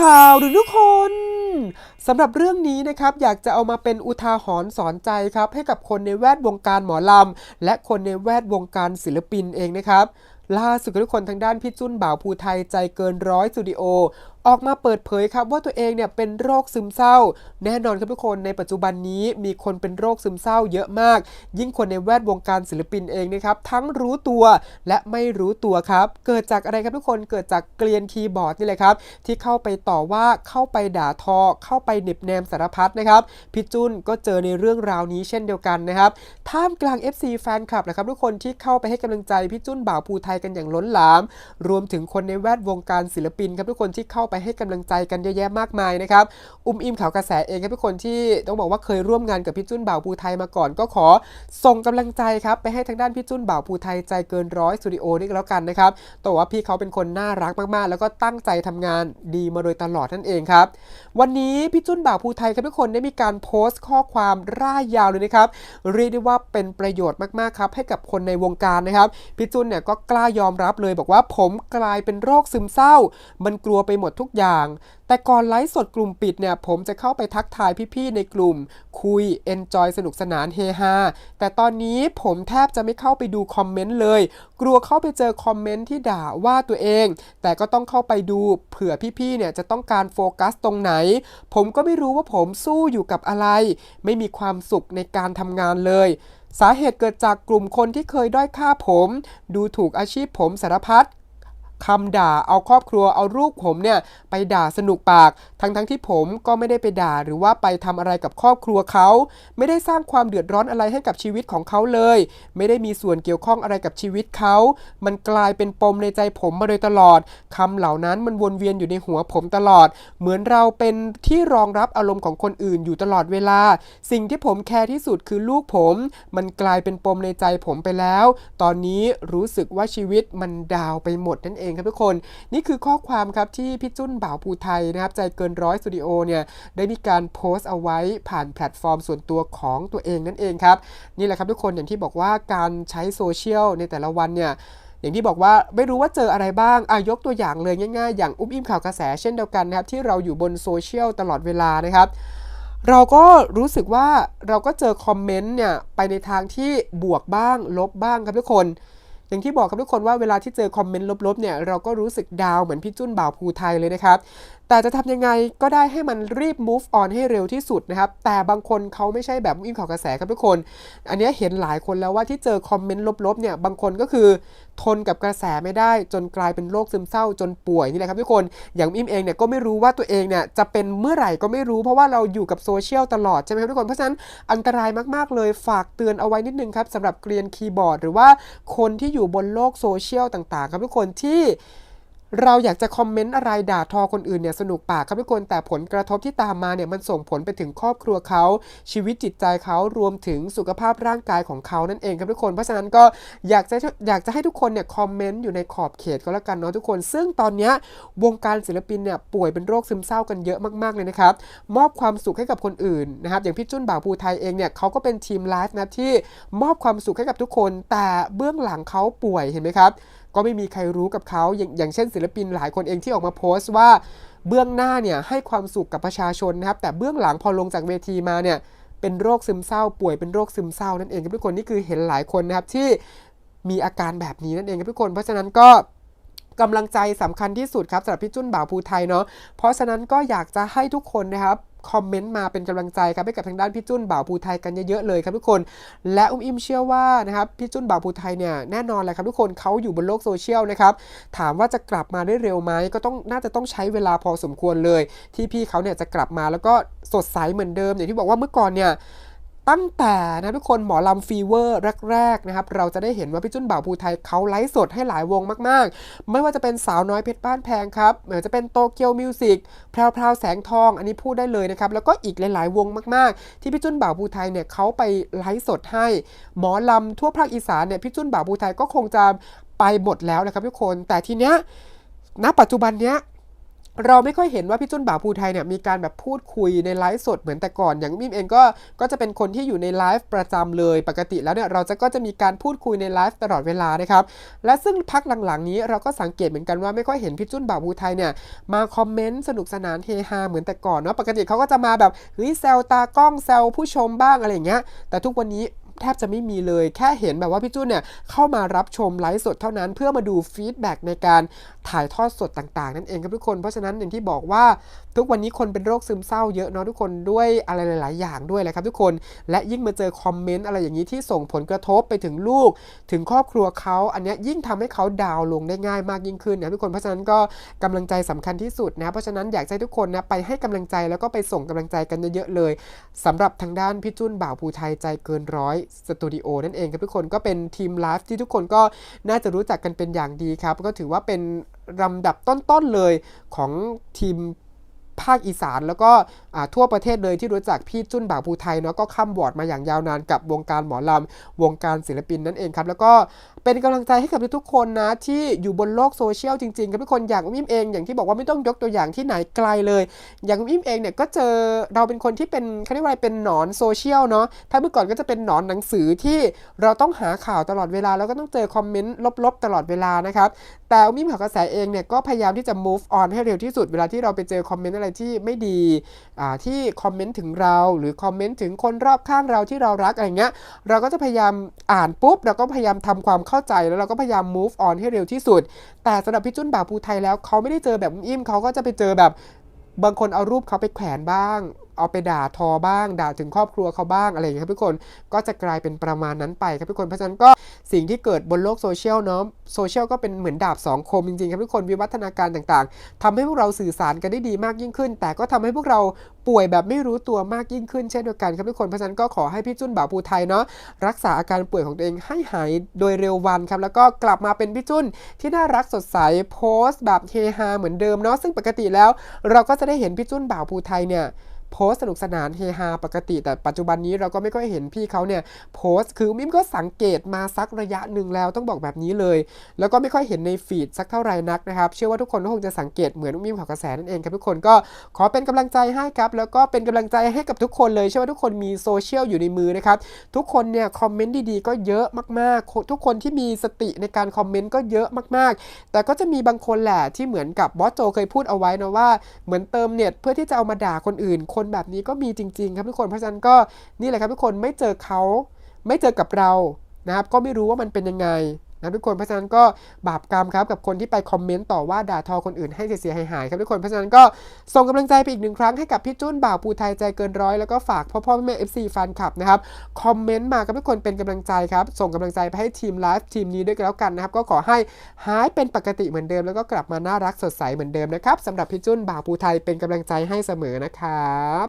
ข่าวหรือทุกคนสำหรับเรื่องนี้นะครับอยากจะเอามาเป็นอุทาหรณ์สอนใจครับ ให้กับคนในแวดวงการหมอลำ และคนในแวดวงการศิลปินเองนะครับล่าสุดทุกคนทางด้านพี่จุ้นบ่าวภูไทยใจเกินร้อยสตูดิโอออกมาเปิดเผยครับว่าตัวเองเนี่ยเป็นโรคซึมเศร้า แน่นอนครับทุกคนในปัจจุบันนี้มีคนเป็นโรคซึมเศร้าเยอะมาก ยิ่งคนในแวดวงการศิลปินเองนะครับทั้งรู้ตัวและไม่รู้ตัวครับ เกิดจากอะไรครับทุกคนเกิดจากเกลียนคีย์บอร์ดนี่แหละครับ ที่เข้าไปต่อว่าเข้าไปด่าทอ เข้าไปเน็บแนมสารพัดนะครับพี่จุนก็เจอในเรื่องราวนี้เช่นเดียวกันนะครับท่ามกลาง FC แฟนคลับนะครับทุกคนที่เข้าไปให้กำลังใจพี่จุนบ่าวภูไทยกันอย่างล้นหลาม รวมถึงคนในแวดวงการศิลปินครับทุกคนที่เข้าไปให้กำลังใจกันเยอะแยะมากมายนะครับ อุ้มอิมข่าวกระแสเองครับทุกคนที่ต้องบอกว่าเคยร่วมงานกับพี่จุนบ่าวภูไทยมาก่อน ก็ขอส่งกำลังใจครับไปให้ทางด้านพี่จุนบ่าวภูไทยใจเกินร้อยสตูดิโอนี่ก็แล้วกันนะครับแต่ว่าพี่เขาเป็นคนน่ารักมากๆ แล้วก็ตั้งใจทำงานดีมาโดยตลอดนั่นเองครับ วันนี้พี่จุนบ่าวภูไทยครับทุกคนได้มีการโพสต์ข้อความร่ายยาวเลยนะครับเรียกได้ว่าเป็นประโยชน์มากๆครับให้กับคนในวงการนะครับพี่จุนเนี่ยก็กล้ายอมรับเลยบอกว่าผมกลายเป็นโรคซึมเศร้า มันกลัวไปหมดทุกอย่าง แต่ก่อนไลฟ์สดกลุ่มปิดเนี่ยผมจะเข้าไปทักทายพี่ๆในกลุ่ม คุยเอนจอยสนุกสนานเฮฮาแต่ตอนนี้ผมแทบจะไม่เข้าไปดูคอมเมนต์เลย กลัวเข้าไปเจอคอมเมนต์ที่ด่าว่าตัวเอง แต่ก็ต้องเข้าไปดูเผื่อพี่ๆเนี่ยจะต้องการโฟกัสตรงไหน ผมก็ไม่รู้ว่าผมสู้อยู่กับอะไร ไม่มีความสุขในการทำงานเลยสาเหตุเกิดจากกลุ่มคนที่เคยด้อยค่าผม ดูถูกอาชีพผมสารพัด คำด่าเอาครอบครัวเอาลูกผมเนี่ยไปด่าสนุกปาก ทั้งทั้งที่ผมก็ไม่ได้ไปด่าหรือว่าไปทำอะไรกับครอบครัวเขา ไม่ได้สร้างความเดือดร้อนอะไรให้กับชีวิตของเขาเลย ไม่ได้มีส่วนเกี่ยวข้องอะไรกับชีวิตเขา มันกลายเป็นปมในใจผมมาโดยตลอดคำเหล่านั้นมันวนเวียนอยู่ในหัวผมตลอด เหมือนเราเป็นที่รองรับอารมณ์ของคนอื่นอยู่ตลอดเวลา สิ่งที่ผมแคร์ที่สุดคือลูกผม มันกลายเป็นปมในใจผมไปแล้ว ตอนนี้รู้สึกว่าชีวิตมันดาวไปหมดนั่นเองครับทุกคน นี่คือข้อความครับที่พี่จุ้นบ่าวภูไทยนะครับใจเกินร้อยสตูดิโอเนี่ยได้มีการโพสต์เอาไว้ผ่านแพลตฟอร์มส่วนตัวของตัวเองนั่นเองครับ นี่แหละครับทุกคนอย่างที่บอกว่าการใช้โซเชียลในแต่ละวันเนี่ยอย่างที่บอกว่าไม่รู้ว่าเจออะไรบ้างอายกตัวอย่างเลยง่ายๆ อย่างอุ้มอิ่มข่าวกระแสเช่นเดียวกันนะครับที่เราอยู่บนโซเชียลตลอดเวลานะครับ เราก็รู้สึกว่าเราก็เจอคอมเมนต์เนี่ยไปในทางที่บวกบ้างลบบ้างครับทุกคน อย่างที่บอกครับทุกคนว่าเวลาที่เจอคอมเมนต์ลบๆเนี่ยเราก็รู้สึกดาวเหมือนพี่จุ้นบ่าวภูไทยเลยนะครับ แต่จะทำยังไงก็ได้ให้มันรีบ move on ให้เร็วที่สุดนะครับ แต่บางคนเขาไม่ใช่แบบวิ่งข่าวกระแสครับทุกคน อันนี้เห็นหลายคนแล้วว่าที่เจอคอมเมนต์ลบๆเนี่ย บางคนก็คือทนกับกระแสไม่ได้จนกลายเป็นโรคซึมเศร้าจนป่วยนี่แหละครับทุกคน อย่างอิมเองเนี่ยก็ไม่รู้ว่าตัวเองเนี่ยจะเป็นเมื่อไหร่ก็ไม่รู้เพราะว่าเราอยู่กับโซเชียลตลอดใช่ไหมครับทุกคน เพราะฉะนั้นอันตรายมากๆเลยฝากเตือนเอาไว้นิดนึงครับสำหรับเกรียนคีย์บอร์ด หรือว่าคนที่อยู่บนโลกโซเชียลต่างๆ ครับทุกคนที่ เราอยากจะคอมเมนต์อะไรด่าทอคนอื่นเนี่ยสนุกปากครับทุกคนแต่ผลกระทบที่ตามมาเนี่ยมันส่งผลไปถึงครอบครัวเขาชีวิตจิตใจเขารวมถึงสุขภาพร่างกายของเขานั่นเองครับทุกคนเพราะฉะนั้นก็อยากจะอยากจะให้ทุกคนเนี่ยคอมเมนต์อยู่ในขอบเขตก็แล้วกันเนาะทุกคน ซึ่งตอนนี้วงการศิลปินเนี่ยป่วยเป็นโรคซึมเศร้ากันเยอะมากๆเลยนะครับมอบความสุขให้กับคนอื่นนะครับอย่างพี่จุ้นบ่าวภูไทยเองเนี่ยเขาก็เป็นทีมไลฟ์นะที่มอบความสุขให้กับทุกคน แต่เบื้องหลังเขาป่วยเห็นไหมครับ ก็ไม่มีใครรู้กับเขาอย่างอย่างเช่น ศิลปินหลายคนเองที่ออกมาโพสต์ว่าเบื้องหน้าเนี่ยให้ความสุขกับประชาชนนะครับ แต่เบื้องหลังพอลงจากเวทีมาเนี่ยเป็นโรคซึมเศร้า ป่วยเป็นโรคซึมเศร้านั่นเองครับทุกคนนี่คือเห็นหลายคนนะครับที่มีอาการแบบนี้นั่นเองครับทุกคน เพราะฉะนั้นก็กำลังใจสำคัญที่สุดครับสำหรับพี่จุ้นบ่าวภูไทยเนาะเพราะฉะนั้นก็อยากจะให้ทุกคนนะครับ คอมเมนต์มาเป็นกำลังใจครับให้กับทางด้านพี่จุ้นบ่าวภูไทยกันเยอะๆเลยครับทุกคน และอุ้มอิมเชื่อว่านะครับพี่จุ้นบ่าวภูไทยเนี่ยแน่นอนแหละครับทุกคนเขาอยู่บนโลกโซเชียลนะครับถามว่าจะกลับมาได้เร็วไหมก็ต้องน่าจะต้องใช้เวลาพอสมควรเลย ที่พี่เขาเนี่ยจะกลับมาแล้วก็สดใสเหมือนเดิมอย่างที่บอกว่าเมื่อก่อนเนี่ย ตั้งแต่นะทุกคนหมอลำฟีเวอร์แรกๆนะครับเราจะได้เห็นว่าพี่จุ้นบ่าวภูไทยเขาไลฟ์สดให้หลายวงมากๆ ไม่ว่าจะเป็นสาวน้อยเพชรบ้านแพงครับหรือจะเป็นโตเกียวมิวสิกแพรวพราวแสงทอง อันนี้พูดได้เลยนะครับ แล้วก็อีกหลายๆ วงมากๆ ที่พี่จุ้นบ่าวภูไทยเนี่ยเขาไปไลฟ์สดให้ หมอลำทั่วภาคอีสานเนี่ยพี่จุ้นบ่าวภูไทยก็คงจะไปหมดแล้วนะครับทุกคนแต่ทีเนี้ยณปัจจุบันเนี้ย เราไม่ค่อยเห็นว่าพี่จุนบ่าวภูไทยเนี่ยมีการแบบพูดคุยในไลฟ์สดเหมือนแต่ก่อน อย่างมิมเองก็ก็จะเป็นคนที่อยู่ในไลฟ์ประจำเลยปกติแล้วเนี่ยเราจะก็จะมีการพูดคุยในไลฟ์ตลอดเวลานะครับและซึ่งพักหลังๆนี้เราก็สังเกตเหมือนกันว่าไม่ค่อยเห็นพี่จุนบ่าวภูไทยเนี่ยมาคอมเมนต์สนุกสนานเฮฮาเหมือนแต่ก่อนเนาะปกติเขาก็จะมาแบบเฮ้ยแซวตากล้องแซวผู้ชมบ้างอะไรอย่างเงี้ยแต่ทุกวันนี้ แทบจะไม่มีเลย แค่เห็นแบบว่าพี่จุ้นเนี่ยเข้ามารับชมไลฟ์สดเท่านั้น เพื่อมาดูฟีดแบ็กในการถ่ายทอดสดต่างๆ นั่นเองครับทุกคน เพราะฉะนั้นอย่างที่บอกว่าทุกวันนี้คนเป็นโรคซึมเศร้าเยอะเนาะทุกคนด้วยอะไรหลาย ๆ อย่างด้วยแหละครับทุกคนและยิ่งมาเจอคอมเมนต์อะไรอย่างนี้ที่ส่งผลกระทบไปถึงลูก ถึงครอบครัวเขาอันเนี้ยยิ่งทำให้เขาดาวลงได้ง่ายมากยิ่งขึ้นนะทุกคนเพราะฉะนั้นก็กำลังใจสำคัญที่สุดนะเพราะฉะนั้นอยากให้ทุกคนนะไปให้กำลังใจแล้วก็ไปส่งกำลังใจกันเยอะๆเลยสำหรับทางด้านพี่จุนบ่าวภูไทยใจเกินร้อยสตูดิโอนั่นเองครับทุกคนก็เป็นทีมไลฟ์ที่ทุกคนก็น่าจะรู้จักกันเป็นอย่างดีครับ ก็ถือว่าเป็นลำดับต้นๆเลยของทีมภาคอีสานแล้วก็ทั่วประเทศเลยที่รู้จักพี่จุ้นบ่าวภูไทยเนาะก็ข้ามบอร์ดมาอย่างยาวนานกับวงการหมอลำวงการศิลปินนั่นเองครับ แล้วก็เป็นกำลังใจให้กับทุกคนนะ ที่อยู่บนโลกโซเชียลจริงๆครับทุกคนอย่างมิมเองอย่างที่บอกว่าไม่ต้องยกตัวอย่างที่ไหนไกลเลย อย่างมิมเองเนี่ยก็เจอเราเป็นคนที่เป็นเขาเรียกว่าเป็นหนอนโซเชียลเนาะถ้าเมื่อก่อนก็จะเป็นหนอนหนังสือที่เราต้องหาข่าวตลอดเวลา แล้วก็ต้องเจอคอมเมนต์ลบๆ ตลอดเวลานะครับแต่มิมข่าวกระแสเองเนี่ยก็พยายามที่จะ move on ให้เร็วที่สุดเวลาที่เราไปเจอคอมเมนต์อะไรที่ไม่ดีอ่าที่คอมเมนต์ถึงเราหรือคอมเมนต์ถึงคนรอบข้างเราที่เรารักอะไรเงี้ยเราก็จะพยายามอ่านปุ๊บเราก็พยายามทำความเข้าใจแล้วเราก็พยายาม move on ให้เร็วที่สุด แต่สำหรับพี่จุนบ่าวภูไทยแล้วเขาไม่ได้เจอแบบอิ่มเขาก็จะไปเจอแบบบางคนเอารูปเขาไปแขวนบ้าง เอาไปด่าทอบ้าง ด่าถึงครอบครัวเขาบ้างอะไรอย่างเงี้ครับทุกคนก็จะกลายเป็นประมาณนั้นไปครับทุกคนเพราะฉะนั้นก็สิ่งที่เกิดบนโลกโซเชียลเนาะโซเชียลก็เป็นเหมือนดาบสองคมจริงๆครับทุกคนวิวัฒนาการต่างๆทำให้พวกเราสื่อสารกันได้ดีมากยิ่งขึ้น แต่ก็ทำให้พวกเราป่วยแบบไม่รู้ตัวมากยิ่งขึ้นเช่นเดียวกันครับทุกคนเพราะฉะนั้นก็ขอให้พี่จุนบ่าวภูไทยเนาะรักษาอาการป่วยของตัวเองให้หายโดยเร็ววันครับแล้วก็กลับมาเป็นพี่จุนที่น่ารักสดใสโพสต์แบบเฮฮาเหมือนเดิมเนาะซึ่งปกติแล้ว เราก็จะได้เห็นพี่จุนบ่าวภูไทยเนี่ย โพสต์สนุกสนานเฮฮาปกติ แต่ปัจจุบันนี้เราก็ไม่ค่อยเห็นพี่เขาเนี่ยโพสต์คือมิมก็สังเกตมาสักระยะหนึ่งแล้วต้องบอกแบบนี้เลย แล้วก็ไม่ค่อยเห็นในฟีดสักเท่าไหร่นักนะครับ เชื่อว่าทุกคนก็คงจะสังเกตเหมือนมิมข่าวกระแสนั่นเองครับทุกคนก็ขอเป็นกำลังใจให้ครับแล้วก็เป็นกำลังใจให้กับทุกคนเลยเชื่อว่าทุกคนมีโซเชียลอยู่ในมือนะครับทุกคนเนี่ยคอมเมนต์ดีๆ ก็เยอะมากๆ ทุกคนที่มีสติในการคอมเมนต์ก็เยอะมากๆ แต่ก็จะมีบางคนแหละที่เหมือนกับบอสโจเคยพูดเอาไว้นะว่าเหมือนเติมเน็ตเพื่อที่จะเอามาด่าคนอื่นคนนแบบนี้ก็มีจริง ๆ ครับทุกคน เพราะฉะนั้นก็นี่แหละครับทุกคนไม่เจอเขาไม่เจอกับเรานะครับ ก็ไม่รู้ว่ามันเป็นยังไง นะทุกคนเพราะฉะนั้นก็บาปกรรมครับกับคนที่ไปคอมเมนต์ต่อว่าด่าทอคนอื่นให้เสียหายๆครับทุกคนเพราะฉะนั้นก็ส่งกำลังใจไปอีกหนึ่งครั้งให้กับพี่จุ้นบ่าวภูไทยใจเกินร้อยแล้วก็ฝากพ่อพ่อแม่เอฟซีแฟนคลับนะครับคอมเมนต์มาครับทุกคนเป็นกำลังใจครับส่งกำลังใจไปให้ทีมไลฟ์ทีมนี้ด้วยกันแล้วกันนะครับก็ขอให้หายเป็นปกติเหมือนเดิม แล้วก็กลับมาน่ารักสดใสเหมือนเดิมนะครับสำหรับพี่จุ้นบ่าวภูไทยเป็นกำลังใจให้เสมอนะครับ